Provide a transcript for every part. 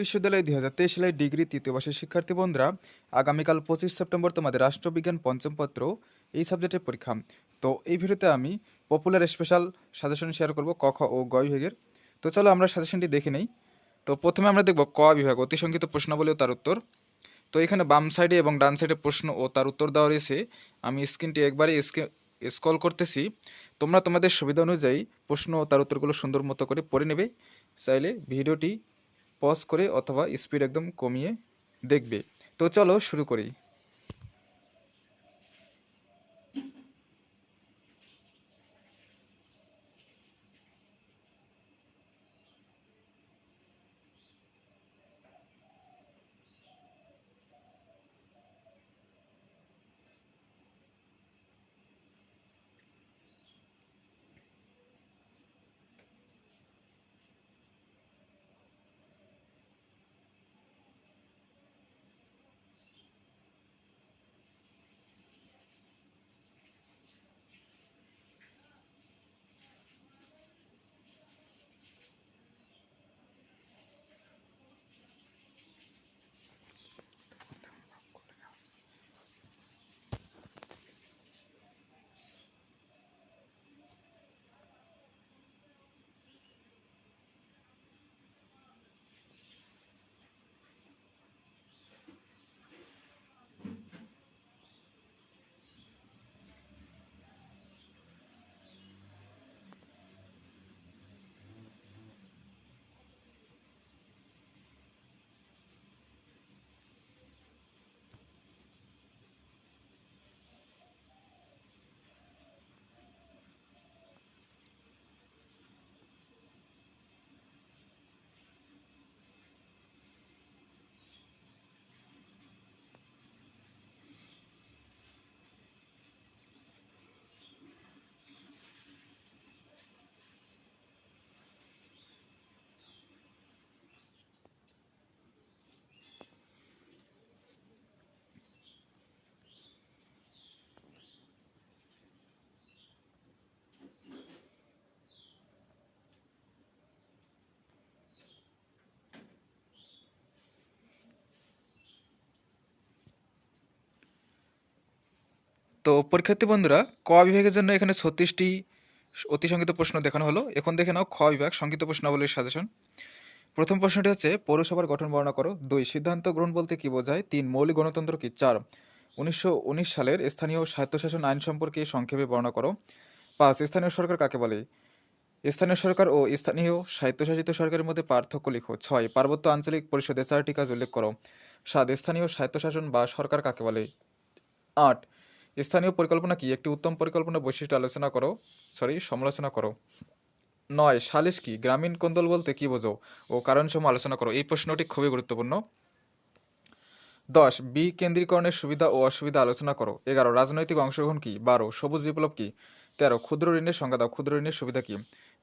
বিশ্ববিদ্যালয় দুই হাজার তেইশ সালের ডিগ্রি তৃতীয় বর্ষের শিক্ষার্থী বন্ধুরা, আগামীকাল পঁচিশ সেপ্টেম্বর তোমাদের রাষ্ট্রবিজ্ঞান পঞ্চম পত্র এই সাবজেক্টের পরীক্ষা। তো এই ভিডিওতে আমি পপুলার স্পেশাল সাজেশন শেয়ার করব ক, খ ও গ বিভাগের। তো চলো আমরা সাজেশনটি দেখে নেই। তো প্রথমে আমরা দেখব ক বিভাগ, অতি সংক্ষিপ্ত প্রশ্নাবলী ও তার উত্তর। তো এখানে বাম সাইডে এবং ডান সাইডে প্রশ্ন ও তার উত্তর দেওয়া রয়েছে। আমি স্ক্রিনটি একবারে স্ক্রল করতেছি। তোমরা তোমাদের সুবিধা অনুযায়ী প্রশ্ন ও তার উত্তরগুলো সুন্দর মতো করে পড়ে নেবে। চাইলে ভিডিওটি পজ করে অথবা স্পিড একদম কমিয়ে দেখবে। তো চলো শুরু করি। তো পরীক্ষার্থী বন্ধুরা, ক বিভাগের জন্য এখানে ছত্রিশটি অতি সংক্ষিপ্ত প্রশ্ন দেখানো হলো। এখন দেখে নাও খ বিভাগ সংক্ষিপ্ত প্রশ্নাবলীর সাজেশন। প্রথম প্রশ্নটি হচ্ছে, পৌরসভার গঠন বর্ণনা করো। দুই, সিদ্ধান্ত গ্রহণ বলতে কি বোঝায়? তিন, মৌলিক গণতন্ত্র কি? চার, উনিশশো উনিশ সালের স্থানীয় স্বায়ত্তশাসন আইন সম্পর্কে সংক্ষেপে বর্ণনা করো। পাঁচ, স্থানীয় সরকার কাকে বলে? স্থানীয় সরকার ও স্থানীয় স্বায়ত্তশাসিত সরকারের মধ্যে পার্থক্য লিখো। ছয়, পার্বত্য আঞ্চলিক পরিষদে চারটি কাজ উল্লেখ করো। সাত, স্থানীয় স্বায়ত্তশাসন বা সরকার কাকে বলে? আট স্থানীয় পরিকল্পনা কি? একটি উত্তম পরিকল্পনা বৈশিষ্ট্য আলোচনা করো। সরি সমালোচনা করো। নয় সালিশ কি? গ্রামীণ কোন্দল বলতে কি বোঝো? ও কারণসমূহ আলোচনা করো। এই প্রশ্নটি খুবই গুরুত্বপূর্ণ। দশ বিকেন্দ্রীকরণের সুবিধা ও অসুবিধা আলোচনা করো। এগারো, রাজনৈতিক অংশগ্রহণ কি? বারো, সবুজ বিপ্লব কি? তেরো, ক্ষুদ্র ঋণের সংজ্ঞা দাও। ক্ষুদ্র ঋণের সুবিধা কি?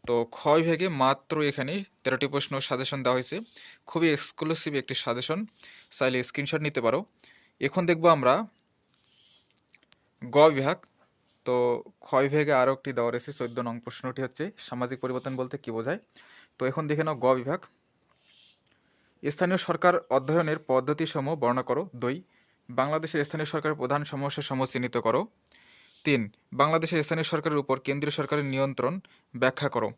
তো ক্ষয় ভেগে মাত্র এখানে তেরোটি প্রশ্ন সাজেশন দেওয়া হয়েছে। খুবই এক্সক্লুসিভ একটি সাজেশন। চাইলে স্ক্রিনশট নিতে পারো। এখন দেখব আমরা গ বিভাগ। তো ক্ষয় বিভাগে আরও একটি দেওয়া রয়েছে, চোদ্দ নং প্রশ্নটি হচ্ছে, সামাজিক পরিবর্তন বলতে কি বোঝায়? তো এখন দেখে নাও গ বিভাগ। স্থানীয় সরকার অধ্যয়নের পদ্ধতিসমূহ বর্ণনা করো। দুই, বাংলাদেশের স্থানীয় সরকারের প্রধান সমস্যা সমূহ চিহ্নিত করো। তিন, বাংলাদেশের স্থানীয় সরকারের উপর কেন্দ্রীয় সরকারের নিয়ন্ত্রণ ব্যাখ্যা করো।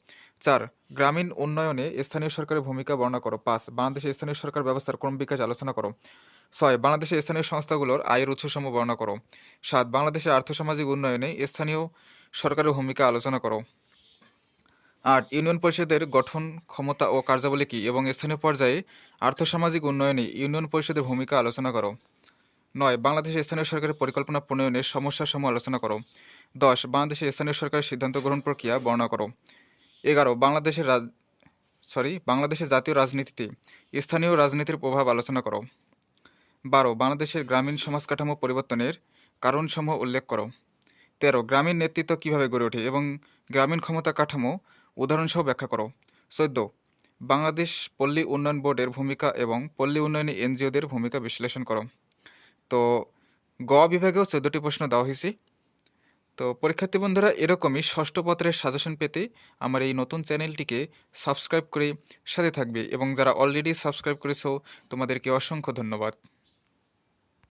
চার, গ্রামীণ উন্নয়নে স্থানীয় সরকারের ভূমিকা বর্ণনা করো। পাঁচ, বাংলাদেশের স্থানীয় সরকার ব্যবস্থার ক্রম বিকাশ আলোচনা করো। ছয়, বাংলাদেশের স্থানীয় সংস্থাগুলোর আয়ের উৎসসমূহ বর্ণনা করো। সাত, বাংলাদেশের আর্থসামাজিক উন্নয়নে স্থানীয় সরকারের ভূমিকা আলোচনা করো। আট, ইউনিয়ন পরিষদের গঠন, ক্ষমতা ও কার্যাবলী কী এবং স্থানীয় পর্যায়ে আর্থসামাজিক উন্নয়নে ইউনিয়ন পরিষদের ভূমিকা আলোচনা করো। নয়, বাংলাদেশের স্থানীয় সরকারের পরিকল্পনা প্রণয়নের সমস্যাসমূহ আলোচনা করো। দশ, বাংলাদেশের স্থানীয় সরকারের সিদ্ধান্ত গ্রহণ প্রক্রিয়া বর্ণনা করো। এগারো, বাংলাদেশের সরি বাংলাদেশের জাতীয় রাজনীতিতে স্থানীয় রাজনীতির প্রভাব আলোচনা করো। বারো, বাংলাদেশের গ্রামীণ সমাজ কাঠামো পরিবর্তনের কারণসমূহ উল্লেখ করো। তেরো, গ্রামীণ নেতৃত্ব কীভাবে গড়ে ওঠে এবং গ্রামীণ ক্ষমতা কাঠামো উদাহরণসহ ব্যাখ্যা করো। চোদ্দ, বাংলাদেশ পল্লী উন্নয়ন বোর্ডের ভূমিকা এবং পল্লী উন্নয়নে এনজিওদের ভূমিকা বিশ্লেষণ করো। তো, গ বিভাগেও চোদ্দটি প্রশ্ন দেওয়া হয়েছে। তো, পরীক্ষার্থী বন্ধুরা, এরকমই ষষ্ঠ পত্রের সাজেশন পেতে আমার এই নতুন চ্যানেলটিকে সাবস্ক্রাইব করে সাথে থাকবে এবং যারা অলরেডি সাবস্ক্রাইব করেছ, তোমাদেরকে অসংখ্য ধন্যবাদ।